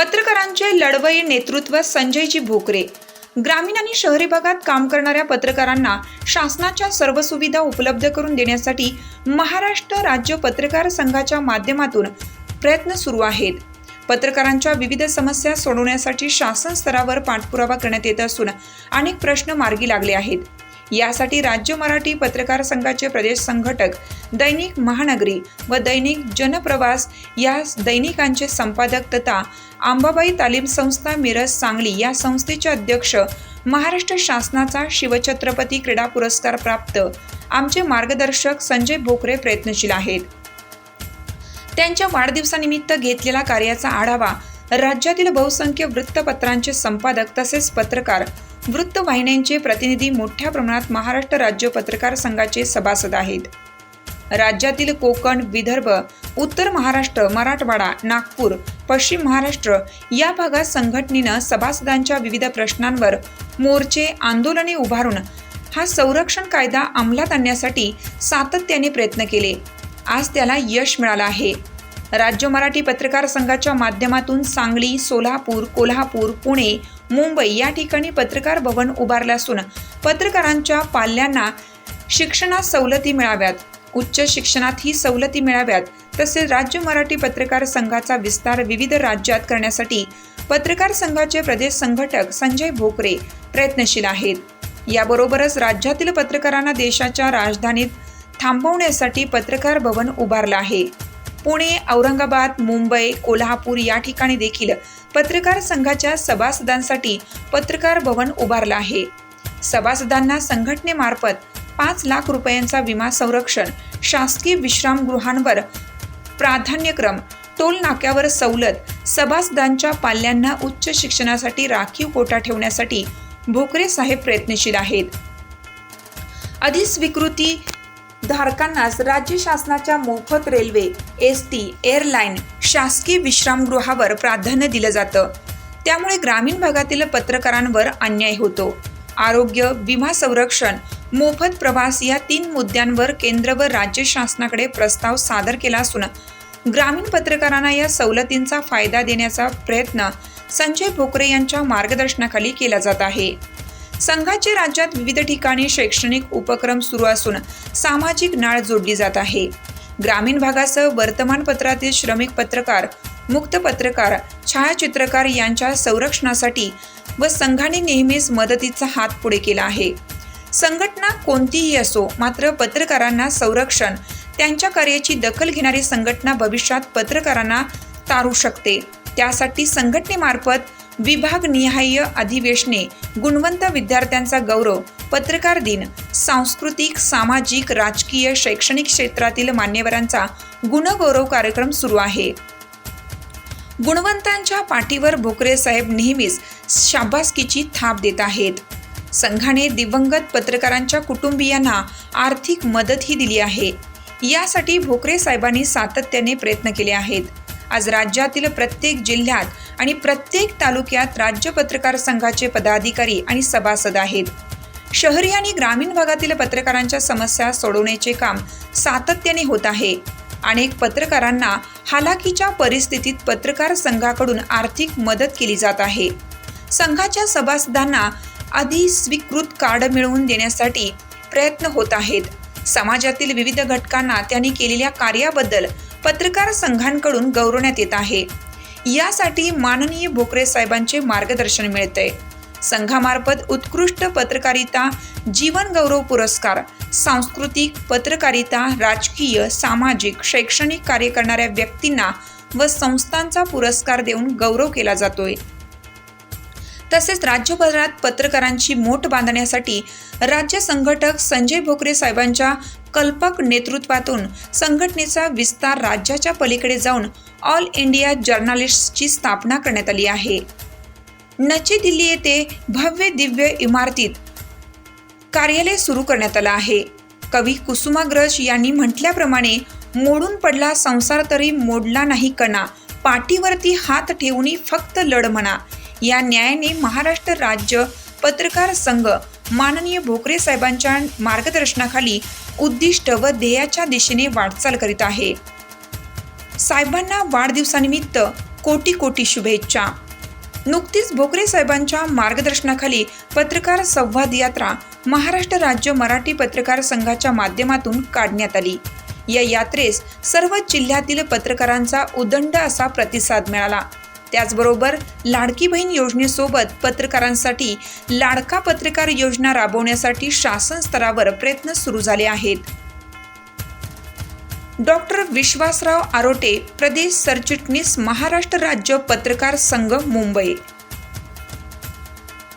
पत्रकारांचे लढवई नेतृत्व संजयजी भोकरे. ग्रामीण आणि शहरी भागात काम करणाऱ्या पत्रकारांना शासनाच्या सर्व सुविधा उपलब्ध करून देण्यासाठी महाराष्ट्र राज्य पत्रकार संघाच्या माध्यमातून प्रयत्न सुरू आहेत. पत्रकारांच्या विविध समस्या सोडवण्यासाठी शासन स्तरावर पाठपुरावा करण्यात येत असून अनेक प्रश्न मार्गी लागले आहेत. यासाठी राज्य मराठी पत्रकार संघाचे प्रदेश संघटक दैनिक महानगरी व दैनिक जनप्रवास या दैनिकांचे संपादक तथा आंबाबाई तालीम संस्था मिरज सांगली या संस्थेचे अध्यक्ष महाराष्ट्र शासनाचा शिवछत्रपती क्रीडा पुरस्कार प्राप्त. आमचे मार्गदर्शक संजय भोकरे प्रयत्नशील आहेत. त्यांच्या वाढदिवसानिमित्त घेतलेला कार्याचा आढावा राज्यातील बहुसंख्य वृत्तपत्रांचे संपादक तसेच पत्रकार वृत्तवाहिन्यांचे प्रतिनिधी मोठ्या प्रमाणात महाराष्ट्र राज्य पत्रकार संघाचे सभासद आहेत. राज्यातील कोकण विदर्भ उत्तर महाराष्ट्र मराठवाडा नागपूर पश्चिम महाराष्ट्र या भागात संघटनेनं सभासदांच्या विविध प्रश्नांवर मोर्चे आंदोलने उभारून हा संरक्षण कायदा अंमलात आणण्यासाठी सातत्याने प्रयत्न केले. आज त्याला यश मिळालं आहे. राज्य मराठी पत्रकार संघाच्या माध्यमातून सांगली सोलापूर कोल्हापूर पुणे मुंबई या ठिकाणी पत्रकार भवन उभारलं असून पत्रकारांच्या पाल्यांना शिक्षणात सवलती मिळाव्यात. उच्च शिक्षणात ही सवलती मिळाव्यात. तसेच राज्य मराठी पत्रकार संघाचा विस्तार विविध राज्यात करण्यासाठी पत्रकार संघाचे प्रदेश संघटक संजय भोकरे प्रयत्नशील आहेत. याबरोबरच राज्यातील पत्रकारांना देशाच्या राजधानीत थांबवण्यासाठी पत्रकार भवन उभारलं आहे. पुणे औरंगाबाद मुंबई कोल्हापूर या ठिकाणी देखील पत्रकार संघाच्या सभासदांसाठी पत्रकार भवन उभारलं आहे. सभासदांना संघटनेमार्फत पाच लाख रुपयांचा विमा संरक्षण शासकीय विश्रामगृहांवर प्राधान्यक्रम टोल नाक्यावर सवलत सभासदांच्या पाल्यांना उच्च शिक्षणासाठी राखीव कोटा ठेवण्यासाठी भोकरे साहेब प्रयत्नशील आहेत. अधिस्वीकृती धारकांनाच राज्य शासनाच्या मोफत रेल्वे एस टी एअरलाईन शासकीय विश्रामगृहावर प्राधान्य दिलं जातं. त्यामुळे ग्रामीण भागातील पत्रकारांवर अन्याय होतो. आरोग्य विमा संरक्षण मोफत प्रवास या तीन मुद्द्यांवर केंद्र व राज्य शासनाकडे प्रस्ताव सादर केला असून ग्रामीण पत्रकारांना या सवलतींचा फायदा देण्याचा प्रयत्न संजय भोकरे यांच्या मार्गदर्शनाखाली केला जात आहे. संघाचे राज्यात विविध ठिकाणी शैक्षणिक उपक्रम सुरू असून सामाजिक नाळ जोडली जात आहे. ग्रामीण भागासह वर्तमानपत्रातील श्रमिक पत्रकार मुक्त पत्रकार छायाचित्रकार यांच्या संरक्षणासाठी व संघाने नेहमीच मदतीचा हात पुढे केला आहे. संघटना कोणतीही असो मात्र पत्रकारांना संरक्षण त्यांच्या कार्याची दखल घेणारी संघटना भविष्यात पत्रकारांना तारू शकते. त्यासाठी संघटनेमार्फत विभागनिहाय अधिवेशने गुणवंत विद्यार्थ्यांचा गौरव पत्रकार दिन सांस्कृतिक सामाजिक राजकीय शैक्षणिक क्षेत्रातील मान्यवरांचा गुणगौरव कार्यक्रम सुरू आहे. गुणवंतांच्या पाठीवर भोकरे साहेब नेहमीच शाबासकीची थाप देत आहेत. संघाने दिवंगत पत्रकारांच्या कुटुंबियांना आर्थिक मदतही दिली आहे. यासाठी भोकरे साहेबांनी सातत्याने प्रयत्न केले आहेत. आज राज्यातील प्रत्येक जिल्ह्यात आणि प्रत्येक तालुक्यात राज्य पत्रकार संघाचे पदाधिकारी आणि सभासद आहेत. शहरी आणि ग्रामीण भागातील पत्रकारांच्या समस्या सोडवण्याचे काम सातत्याने होत आहे. अनेक पत्रकारांना हालाकीच्या परिस्थितीत पत्रकार संघाकडून आर्थिक मदत केली जात आहे. संघाच्या सभासदांना अधिस्वीकृत कार्ड मिळवून देण्यासाठी प्रयत्न होत आहेत. समाजातील विविध घटकांना त्यांनी केलेल्या कार्याबद्दल पत्रकार संघांकडून गौरवण्यात येत आहे. यासाठी माननीय भोकरे साहेबांचे मार्गदर्शन मिळते संघामार्फत उत्कृष्ट पत्रकारिता जीवन गौरव पुरस्कार सांस्कृतिक पत्रकारिता राजकीय सामाजिक शैक्षणिक कार्य करणाऱ्या व्यक्तींना व संस्थांचा पुरस्कार देऊन गौरव केला जातोय. तसेच राज्यभरात पत्रकारांची मोठ बांधण्यासाठी राज्य संघटक संजय भोकरे साहेबांच्या कल्पक नेतृत्वातून संघटनेचा विस्तार राज्याच्या पलीकडे जाऊन ऑल इंडिया जर्नालिस्टची स्थापना करण्यात आली आहे. नची दिल्ली येथे भव्य दिव्य इमारतीत कार्यालय सुरू करण्यात आलं आहे. कवी कुसुमाग्रज यांनी म्हटल्याप्रमाणे मोडून पडला संसार तरी मोडला नाही कणा पाठीवरती हात ठेवून फक्त लढ म्हणा. या न्यायाने महाराष्ट्र राज्य पत्रकार संघ माननीय भोकरे साहेबांच्या मार्गदर्शनाखाली उद्दिष्ट व ध्येयाच्या दिशेने वाटचाल करीत आहे. साहेबांना वाढदिवसानिमित्त कोटी कोटी शुभेच्छा. नुकतीच भोकरे साहेबांच्या मार्गदर्शनाखाली पत्रकार संवाद यात्रा महाराष्ट्र राज्य मराठी पत्रकार संघाच्या माध्यमातून काढण्यात आली. या यात्रेस सर्व जिल्ह्यातील पत्रकारांचा उदंड असा प्रतिसाद मिळाला. त्याचबरोबर लाडकी बहीण योजनेसोबत पत्रकारांसाठी लाडका पत्रकार योजना राबवण्यासाठी शासन स्तरावर प्रयत्न सुरू झाले आहेत. डॉक्टर विश्वासराव आरोटे प्रदेश सरचिटणीस महाराष्ट्र राज्य पत्रकार संघ मुंबई